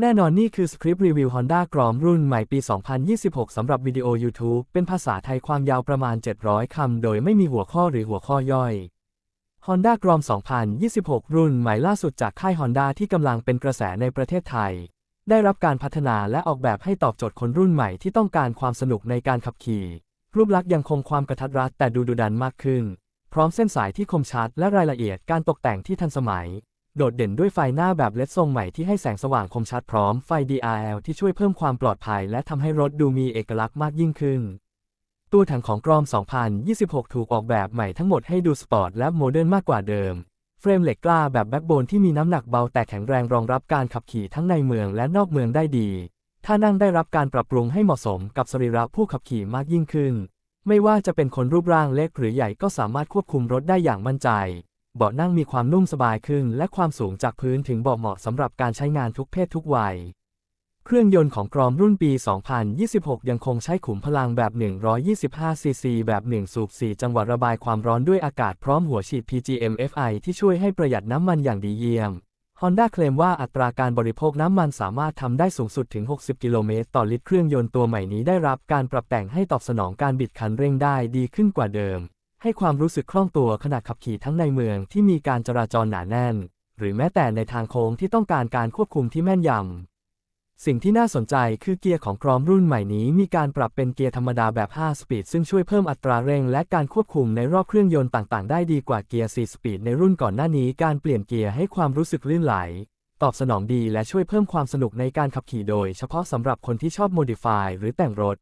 แน่นอนนี่คือสคริปต์รีวิว Honda กรอมรุ่นใหม่ปี 2026 สำหรับวิดีโอ YouTube เป็นภาษาไทยความยาวประมาณ 700 คำ โดยไม่มีหัวข้อหรือหัวข้อย่อย Honda กรอม 2026 รุ่นใหม่ล่าสุดจากค่าย Honda ที่กำลังเป็นกระแสในประเทศไทย ได้รับการพัฒนาและออกแบบให้ตอบโจทย์คนรุ่นใหม่ที่ต้องการความสนุกในการขับขี่ รูปลักษณ์ยังคงความกระทัดรัดแต่ดูดุดันมากขึ้น พร้อมเส้นสายที่คมชัดและรายละเอียดการตกแต่งที่ทันสมัย โดดเด่นด้วยไฟหน้าแบบเลดทรงใหม่ที่ให้แสงสว่างคมชัดพร้อมไฟ DRL ที่ช่วยเพิ่มความปลอดภัยและทำให้รถดูมีเอกลักษณ์มากยิ่งขึ้น ตัวถังของกรอม 2026 ถูกออกแบบใหม่ทั้งหมดให้ดูสปอร์ตและโมเดิร์นมากกว่าเดิม เฟรมเหล็กกล้าแบบแบ็กโบนที่มีน้ำหนักเบาแต่แข็งแรงรองรับการขับขี่ทั้งในเมืองและนอกเมืองได้ดี ถ้านั่งได้รับการปรับปรุงให้เหมาะสมกับสรีระผู้ขับขี่มากยิ่งขึ้น ไม่ว่าจะเป็นคนรูปร่างเล็กหรือใหญ่ก็สามารถควบคุมรถได้อย่างมั่นใจ เบาะนั่งมีความนุ่มสบายขึ้น และความสูงจากพื้นถึงเบาะเหมาะสำหรับการใช้งานทุกเพศทุกวัย เครื่องยนต์ของกรอมรุ่นปี 2026 ยังคงใช้ขุมพลังแบบ 125 ซีซี แบบ 1 สูบ 4 จังหวะระบายความร้อนด้วยอากาศพร้อมหัวฉีด PGM-FI ที่ช่วยให้ประหยัดน้ำมันอย่างดีเยี่ยม Honda เคลมว่าอัตราการบริโภคน้ำมันสามารถทำได้สูงสุดถึง 60 กิโลเมตรต่อลิตรเครื่องยนต์ตัวใหม่นี้ได้รับการปรับแต่งให้ตอบสนองการบิดคันเร่งได้ดีขึ้นกว่าเดิม ให้ความรู้สึกคล่องตัวขณะขับขี่ทั้งในเมืองที่มีการจราจรหนาแน่น หรือแม้แต่ในทางโค้งที่ต้องการการควบคุมที่แม่นยำ สิ่งที่น่าสนใจคือเกียร์ของกรอมรุ่นใหม่นี้มีการปรับเป็นเกียร์ธรรมดาแบบ 5 สปีด ซึ่งช่วยเพิ่มอัตราเร่งและการควบคุมในรอบเครื่องยนต์ต่างๆ ได้ดีกว่าเกียร์ 4 สปีดในรุ่นก่อนหน้านี้การเปลี่ยนเกียร์ให้ความรู้สึกลื่นไหล ตอบสนองดีและช่วยเพิ่มความสนุกในการขับขี่โดย เฉพาะสำหรับคนที่ชอบโมดิฟายหรือแต่งรถ